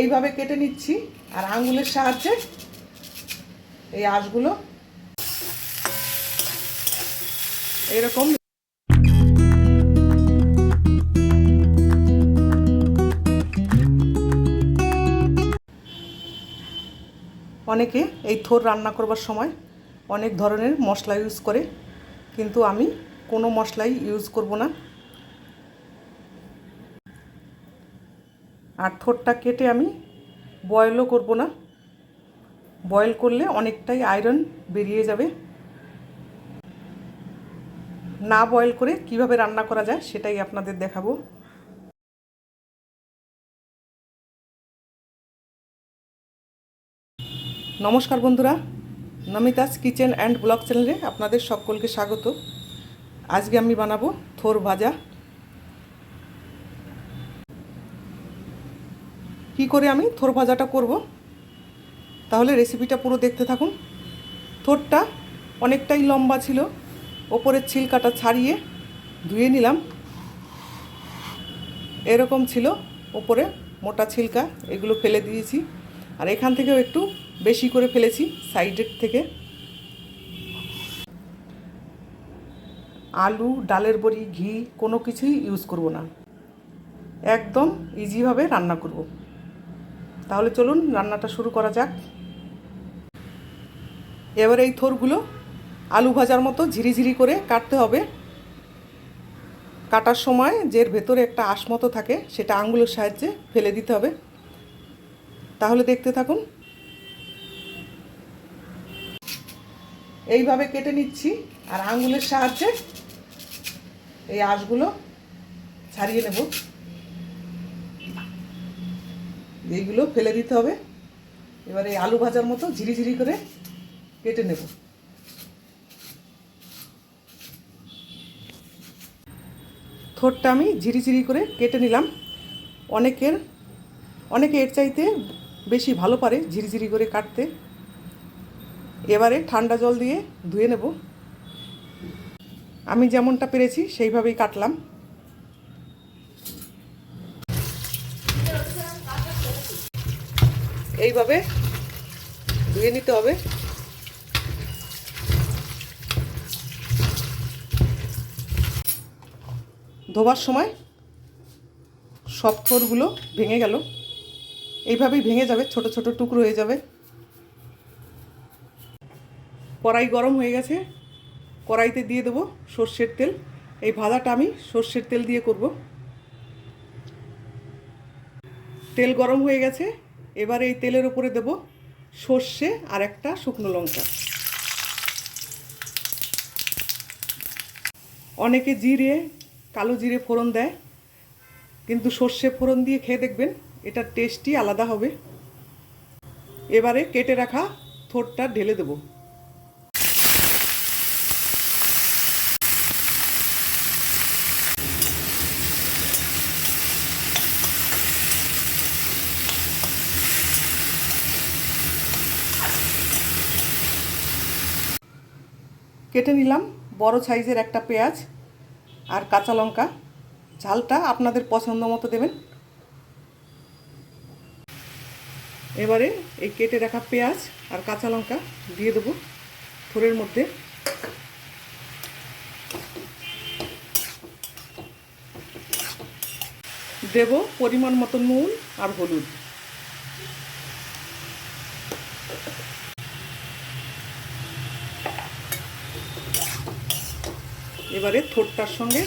এইভাবে কেটে নিচ্ছি, আর আঙুলের সাহায্যে এই আঁশগুলো এরকম অনেকে এই থোর রান্না করবার সময় অনেক ধরনের মশলা ইউজ করে, কিন্তু আমি কোনো মশলাই ইউজ করব না। আর থোরটা কেটে আমি বয়েলও করব না। বয়েল করলে অনেকটাই আয়রন বেরিয়ে যাবে। না বয়েল করে কীভাবে রান্না করা যায় সেটাই আপনাদের দেখাবো। নমস্কার বন্ধুরা, নমিতাস কিচেন অ্যান্ড ব্লগ চ্যানেলে আপনাদের সকলকে স্বাগত। আজকে আমি বানাবো থোর ভাজা। কি করে আমি থোর ভাজাটা করব? তাহলে রেসিপিটা পুরো দেখতে থাকুন। থোরটা অনেকটাই লম্বা ছিল। ওপরের ছিলকাটা ছাড়িয়ে ধুয়ে নিলাম। এরকম ছিল ওপরে মোটা ছিলকা, এগুলো ফেলে দিয়েছি। আর এখান থেকেও একটু বেশি করে ফেলেছি, সাইডের থেকে। আলু, ডালের বড়ি, ঘি, কোনো কিছুই ইউজ করব না। একদম ইজিভাবে রান্না করব। তাহলে চলুন রান্নাটা শুরু করা যাক। এবার এই থোরগুলো আলু ভাজার মতো ঝিরিঝিরি করে কাটতে হবে। কাটার সময় যে ভেতরে একটা আঁশ মতো থাকে, সেটা আঙ্গুলের সাহায্যে ফেলে দিতে হবে। তাহলে দেখতে থাকুন। এইভাবে কেটে নিচ্ছি আর আঙ্গুলের সাহায্যে এই আঁশগুলো ছাড়িয়ে নেব। এইগুলো ফেলে দিতে হবে। এবার আলু ভাজার মতো ঝিরিঝিরি করে কেটে নেব। থোরটা আমি ঝিরিঝিরি করে কেটে নিলাম। অনেকের, অনেকে এর চাইতে বেশি ভালো পারে ঝিরিঝিরি করে কাটতে। এবারে ঠান্ডা জল দিয়ে ধুয়ে নেব। আমি যেমনটা পেরেছি সেইভাবেই কাটলাম। এইভাবে ধুয়ে নিতে হবে। ধোবার সময় সব থোরগুলো ভেঙে গেল। এইভাবেই ভেঙে যাবে, ছোট ছোট টুকরো হয়ে যাবে। কড়াই গরম হয়ে গেছে, কড়াইতে দিয়ে দেবো সর্ষের তেল। এই ভাজাটা আমি সর্ষের তেল দিয়ে করব। তেল গরম হয়ে গেছে এবার এই তেলের উপরে দেব সর্ষে আর একটা শুকনো লঙ্কা। অনেকে জিরে, কালো জিরে ফোড়ন দেয়, কিন্তু সর্ষে ফোড়ন দিয়ে খেয়ে দেখবেন এটা টেস্টই আলাদা হবে। এবারে কেটে রাখা থোরটা ঢেলে দেব। কেটে নিলাম, বড় সাইজের একটা পেঁয়াজ আর কাঁচা লঙ্কা। ঝালটা আপনাদের পছন্দ মতো দেবেন। এবারে এই কেটে রাখা পেঁয়াজ আর কাঁচা লঙ্কা দিয়ে দেবো থোরের মধ্যে। দেব পরিমাণ মতো নুন আর হলুদ। এবারে থোরটার সঙ্গে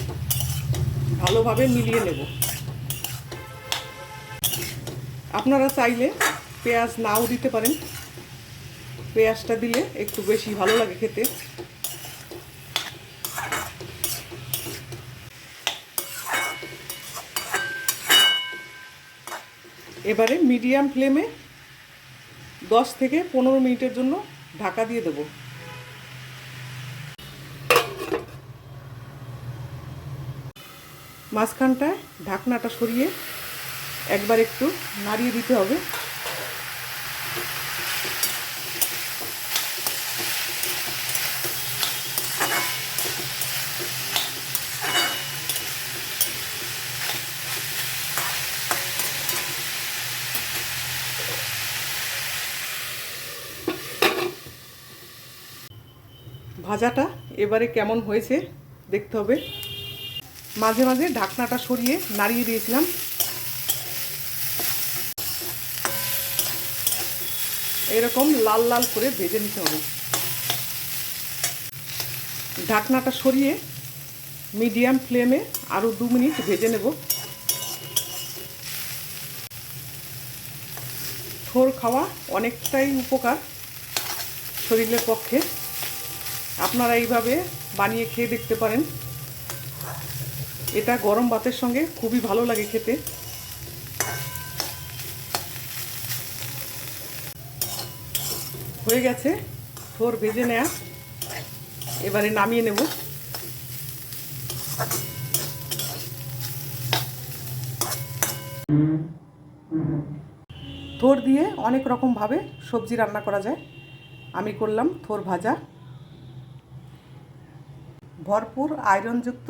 ভালোভাবে মিলিয়ে নেব। আপনারা চাইলে পেঁয়াজ নাও দিতে পারেন। পেঁয়াজটা দিলে একটু বেশি ভালো লাগে খেতে। এবারে মিডিয়াম ফ্লেমে দশ থেকে পনেরো মিনিটের জন্য ঢাকা দিয়ে দেবো। মাঝখানটায় ঢাকনাটা সরিয়ে একবার একটু নাড়িয়ে দিতে হবে। ভাজাটা এবারে কেমন হয়েছে দেখতে হবে। মাঝে মাঝে ঢাকনাটা সরিয়ে নাড়িয়ে দিয়েছিলাম। এরকম লাল লাল করে ভেজে নিতে হবে। ঢাকনাটা সরিয়ে মিডিয়াম ফ্লেমে আরও দু মিনিট ভেজে নেব। থোর খাওয়া অনেকটাই উপকার শরীরের পক্ষে। আপনারা এইভাবে বানিয়ে খেয়ে দেখতে পারেন। এটা গরম ভাতের সঙ্গে খুবই ভালো লাগে খেতে। হয়ে গেছে, থোর ভেজে নেয়া। এবারে নামিয়ে নেব। থোর দিয়ে অনেক রকমভাবে সবজি রান্না করা যায়। আমি করলাম থোর ভাজা। ভরপুর আয়রনযুক্ত